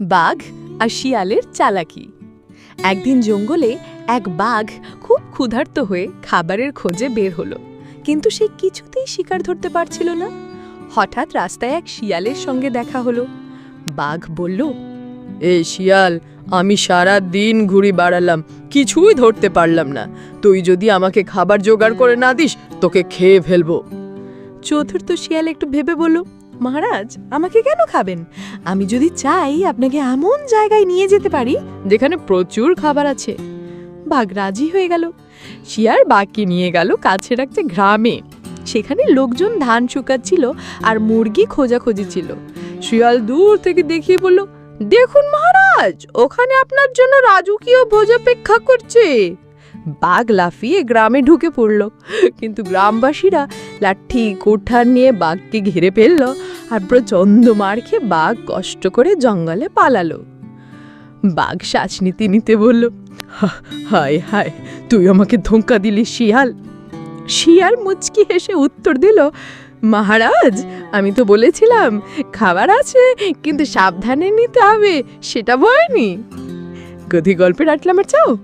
বাঘ আর শিয়ালের চালাকি। একদিন জঙ্গলে এক বাঘ খুব ক্ষুধার্ত হয়ে খাবারের খোঁজে বের হলো, কিন্তু সে কিছুতেই শিকার ধরতে পারছিল না। হঠাৎ রাস্তায় এক শিয়ালের সঙ্গে দেখা হলো। বাঘ বলল, এ শিয়াল, আমি সারা দিন ঘুরি বাড়ালাম, কিছুই ধরতে পারলাম না। তুই যদি আমাকে খাবার জোগাড় করে না দিস, তোকে খেয়ে ফেলব। চতুর্থ শিয়াল একটু ভেবে বলল মহারাজ, আমাকে কেন খাবেন? আমি যদি চাই আপনাকে এমন জায়গায় নিয়ে যেতে পারি যেখানে প্রচুর খাবার আছে। বাঘ রাজি হয়ে গেল। শিয়ার বাঘকে নিয়ে গেল কাছের একটা গ্রামে। সেখানে লোকজন ধান শুকাচ্ছিল আর মুরগি খোঁজাখুঁজি ছিল। শিয়াল দূর থেকে দেখিয়ে বলল, দেখুন মহারাজ, ওখানে আপনার জন্য রাজকীয় ভোজ অপেক্ষা করছে। বাঘ লাফিয়ে গ্রামে ঢুকে পড়ল। কিন্তু গ্রামবাসীরা লাঠি, কোঠার নিয়ে বাঘকে ঘিরে ফেলল আর প্রচণ্ড মার খেয়ে বাঘ কষ্ট করে জঙ্গলে পালালো। বাঘ শ্বাসনীতি নিতে বলল হায় হায়, তুই আমাকে ধোঁকা দিলি, শিয়াল। শিয়াল মুচকি হেসে উত্তর দিল, মহারাজ, আমি তো বলেছিলাম, খাবার আছে, কিন্তু সাবধানে নিতে হবে, সেটা বয়নি গতি গল্পের আটলামের চাও?